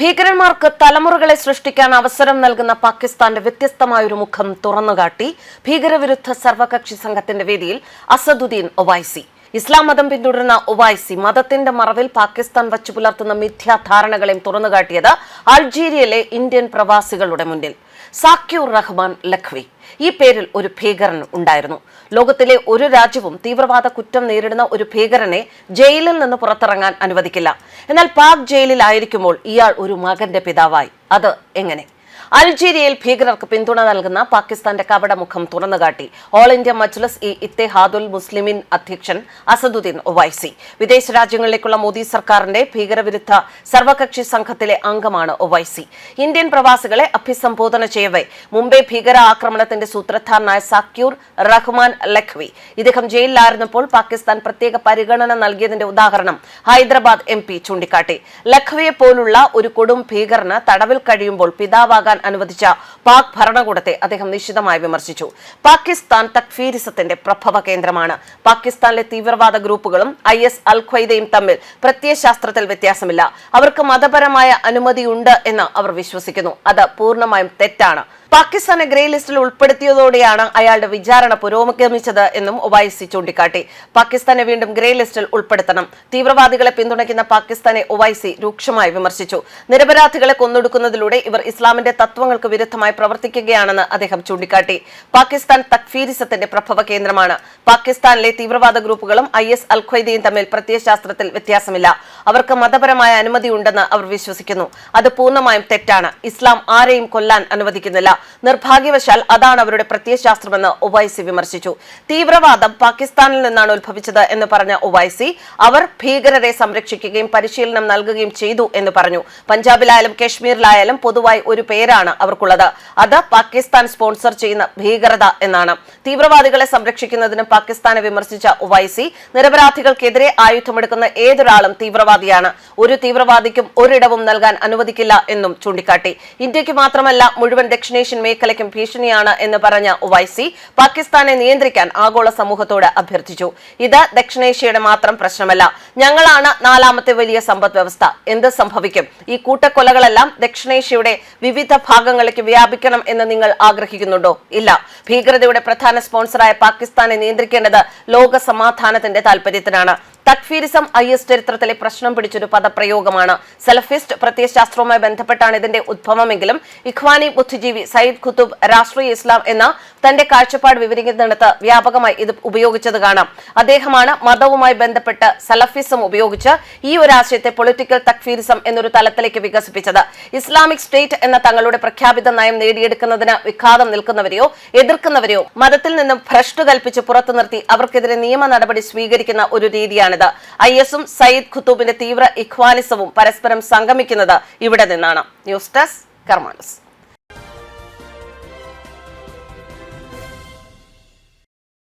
ഭീകരന്മാർക്ക് തലമുറകളെ സൃഷ്ടിക്കാൻ അവസരം നൽകുന്ന പാകിസ്ഥാന്റെ വ്യത്യസ്തമായൊരു മുഖം തുറന്നുകാട്ടി ഭീകരവിരുദ്ധ സർവകക്ഷി സംഘത്തിന്റെ വേദിയിൽ അസദുദ്ദീൻ ഒവൈസി. ഇസ്ലാം മതം പിന്തുടരുന്ന ഒവൈസി മതത്തിന്റെ മറവിൽ പാകിസ്ഥാൻ വച്ചു പുലർത്തുന്ന മിഥ്യാധാരണകളെയും തുറന്നുകാട്ടിയത് അൾജീരിയയിലെ ഇന്ത്യൻ പ്രവാസികളുടെ മുന്നിൽ. സാക്യൂർ റഹ്മാൻ ലഖ്വി. ഈ പേരിൽ ഒരു ഭീകരൻ ഉണ്ടായിരുന്നു. ലോകത്തിലെ ഒരു രാജ്യവും തീവ്രവാദ കുറ്റം നേരിടുന്ന ഒരു ഭീകരനെ ജയിലിൽ നിന്ന് പുറത്തിറങ്ങാൻ അനുവദിക്കില്ല. എന്നാൽ പാക് ജയിലിലായിരിക്കുമ്പോൾ ഇയാൾ ഒരു മകന്റെ പിതാവായി. അത് എങ്ങനെ? അൾജീരിയയിൽ ഭീകരർക്ക് പിന്തുണ നൽകുന്ന പാകിസ്ഥാന്റെ കപടമുഖം തുറന്നുകാട്ടി. ഓൾ ഇന്ത്യ മജ്ലസ് ഇ ഇത്തേഹാദുൽ മുസ്ലിമിൻ അധ്യക്ഷൻ അസദുദ്ദീൻ ഒവൈസി. വിദേശ രാജ്യങ്ങളിലേക്കുള്ള മോദി സർക്കാരിന്റെ ഭീകരവിരുദ്ധ സർവകക്ഷി സംഘത്തിലെ അംഗമാണ് ഒവൈസി. ഇന്ത്യൻ പ്രവാസികളെ അഭിസംബോധന ചെയ്യവേ. മുംബൈ ഭീകര ആക്രമണത്തിന്റെ സൂത്രധാരനായ സാക്യൂർ റഹ്മാൻ ലഖ്വി. ഇദ്ദേഹം ജയിലിലായിരുന്നപ്പോൾ പാകിസ്ഥാൻ പ്രത്യേക പരിഗണന നൽകിയതിന്റെ ഉദാഹരണം ഹൈദരാബാദ് എം പി ചൂണ്ടിക്കാട്ടി. ലഖ്വിയെ പോലുള്ള ഒരു കൊടും ഭീകരന് തടവിൽ കഴിയുമ്പോൾ പിതാവാകാൻ അനുവദിച്ച പാക് ഭരണകൂടത്തെ അദ്ദേഹം നിശിതമായി വിമർശിച്ചു. പാകിസ്ഥാൻ തക്ഫീരിസത്തിന്റെ പ്രഭവ കേന്ദ്രമാണ്. പാകിസ്ഥാനിലെ തീവ്രവാദ ഗ്രൂപ്പുകളും ഐ എസ് അൽ ഖ്വൈദയും തമ്മിൽ പ്രത്യയശാസ്ത്രത്തിൽ വ്യത്യാസമില്ല. അവർക്ക് മതപരമായ അനുമതിയുണ്ട് എന്ന് അവർ വിശ്വസിക്കുന്നു. അത് പൂർണമായും തെറ്റാണ്. പാകിസ്ഥാനെ ഗ്രേ ലിസ്റ്റിൽ ഉൾപ്പെടുത്തിയതോടെയാണ് അയാളുടെ വിചാരണ പുരോഗമിച്ചത് എന്നും ഒവൈസി ചൂണ്ടിക്കാട്ടി. പാകിസ്ഥാനെ വീണ്ടും ഗ്രേ ലിസ്റ്റിൽ ഉൾപ്പെടുത്തണം. തീവ്രവാദികളെ പിന്തുണയ്ക്കുന്ന പാകിസ്ഥാനെ ഒവൈസി രൂക്ഷമായി വിമർശിച്ചു. നിരപരാധികളെ കൊന്നൊടുക്കുന്നതിലൂടെ ഇവർ ഇസ്ലാമിന്റെ തത്വങ്ങൾക്ക് വിരുദ്ധമായി പ്രവർത്തിക്കുകയാണെന്ന് അദ്ദേഹം ചൂണ്ടിക്കാട്ടി. പാകിസ്ഥാൻ തക്ഫീരിസത്തിന്റെ പ്രഭവ കേന്ദ്രമാണ്. പാകിസ്ഥാനിലെ തീവ്രവാദ ഗ്രൂപ്പുകളും ഐ എസ് അൽഖ്വയ്ദയും തമ്മിൽ പ്രത്യയശാസ്ത്രത്തിൽ വ്യത്യാസമില്ല. അവർക്ക് മതപരമായ അനുമതിയുണ്ടെന്ന് അവർ വിശ്വസിക്കുന്നു. അത് പൂർണമായും തെറ്റാണ്. ഇസ്ലാം ആരെയും കൊല്ലാൻ അനുവദിക്കുന്നില്ല. നിർഭാഗ്യവശാൽ അതാണ് അവരുടെ പ്രത്യയശാസ്ത്രമെന്ന് ഒവൈസി വിമർശിച്ചു. തീവ്രവാദം പാകിസ്ഥാനിൽ നിന്നാണ് ഉത്ഭവിച്ചത് എന്ന് പറഞ്ഞ ഒവൈസി അവർ ഭീകരരെ സംരക്ഷിക്കുകയും പരിശീലനം നൽകുകയും ചെയ്തു എന്ന് പറഞ്ഞു. പഞ്ചാബിലായാലും കശ്മീരിലായാലും പൊതുവായി ഒരു പേരാണ് അവർക്കുള്ളത്. അത് പാകിസ്ഥാൻ സ്പോൺസർ ചെയ്യുന്ന ഭീകരത എന്നാണ്. തീവ്രവാദികളെ സംരക്ഷിക്കുന്നതിന് പാകിസ്ഥാനെ വിമർശിച്ച ഒവൈസി നിരപരാധികൾക്കെതിരെ ആയുധമെടുക്കുന്ന ഏതൊരാളും തീവ്രവാദിയാണ്. ഒരു തീവ്രവാദിക്കും ഒരിടവും നൽകാൻ അനുവദിക്കില്ല എന്നും ചൂണ്ടിക്കാട്ടി. ഇന്ത്യയ്ക്ക് മാത്രമല്ല മുഴുവൻ ദക്ഷിണേഷ്യൻ മേഖലയ്ക്കും ഭീഷണിയാണ് എന്ന് പറഞ്ഞ ഒവൈസി പാകിസ്ഥാനെ നിയന്ത്രിക്കാൻ ആഗോള സമൂഹത്തോട് അഭ്യർത്ഥിച്ചു. ഇത് ദക്ഷിണേഷ്യയുടെ മാത്രം പ്രശ്നമല്ല. ഞങ്ങളാണ് നാലാമത്തെ വലിയ സമ്പദ് വ്യവസ്ഥ. എന്ത് സംഭവിക്കും? ഈ കൂട്ടക്കൊലകളെല്ലാം ദക്ഷിണേഷ്യയുടെ വിവിധ ഭാഗങ്ങളിലേക്ക് വ്യാപിക്കണം എന്ന് നിങ്ങൾ ആഗ്രഹിക്കുന്നുണ്ടോ? ഇല്ല. ഭീകരതയുടെ പ്രധാന സ്പോൺസറായ പാകിസ്ഥാനെ നിയന്ത്രിക്കേണ്ടത് ലോക സമാധാനത്തിന്റെ താൽപര്യത്തിനാണ്. തക്ഫീരിസം ഐ എസ് ചരിത്രത്തിലെ പ്രശ്നം പിടിച്ചൊരു പദപ്രയോഗമാണ്. സെലഫിസ്റ്റ് പ്രത്യയശാസ്ത്രവുമായി ബന്ധപ്പെട്ടാണ് ഇതിന്റെ ഉദ്ഭവമെങ്കിലും ഇഖ്വാനി ബുദ്ധിജീവി സയ്യിദ് ഖുതുബ് രാഷ്ട്രീയ ഇസ്ലാം എന്ന തന്റെ കാഴ്ചപ്പാട് വിവരിക്കുന്നിടത്ത് വ്യാപകമായി ഇത് ഉപയോഗിച്ചത് കാണാം. അദ്ദേഹമാണ് മതവുമായി ബന്ധപ്പെട്ട് സലഫിസം ഉപയോഗിച്ച് ഈ ഒരു ആശയത്തെ പൊളിറ്റിക്കൽ തക്ഫീരിസം എന്നൊരു തലത്തിലേക്ക് വികസിപ്പിച്ചത്. ഇസ്ലാമിക് സ്റ്റേറ്റ് എന്ന തങ്ങളുടെ പ്രഖ്യാപിത നയം നേടിയെടുക്കുന്നതിന് വിഘാതം നിൽക്കുന്നവരെയോ എതിർക്കുന്നവരെയോ മതത്തിൽ നിന്നും ഭ്രഷ്ടു കൽപ്പിച്ച് പുറത്തു നിർത്തി അവർക്കെതിരെ നിയമ നടപടി സ്വീകരിക്കുന്ന ഒരു രീതിയാണിത്. ഐ എസും സയ്യിദ് ഖുത്തൂബിന്റെ തീവ്ര ഇഖ്വാനിസവും പരസ്പരം സംഗമിക്കുന്നത് ഇവിടെ നിന്നാണ്. News desk കർമാനസ്.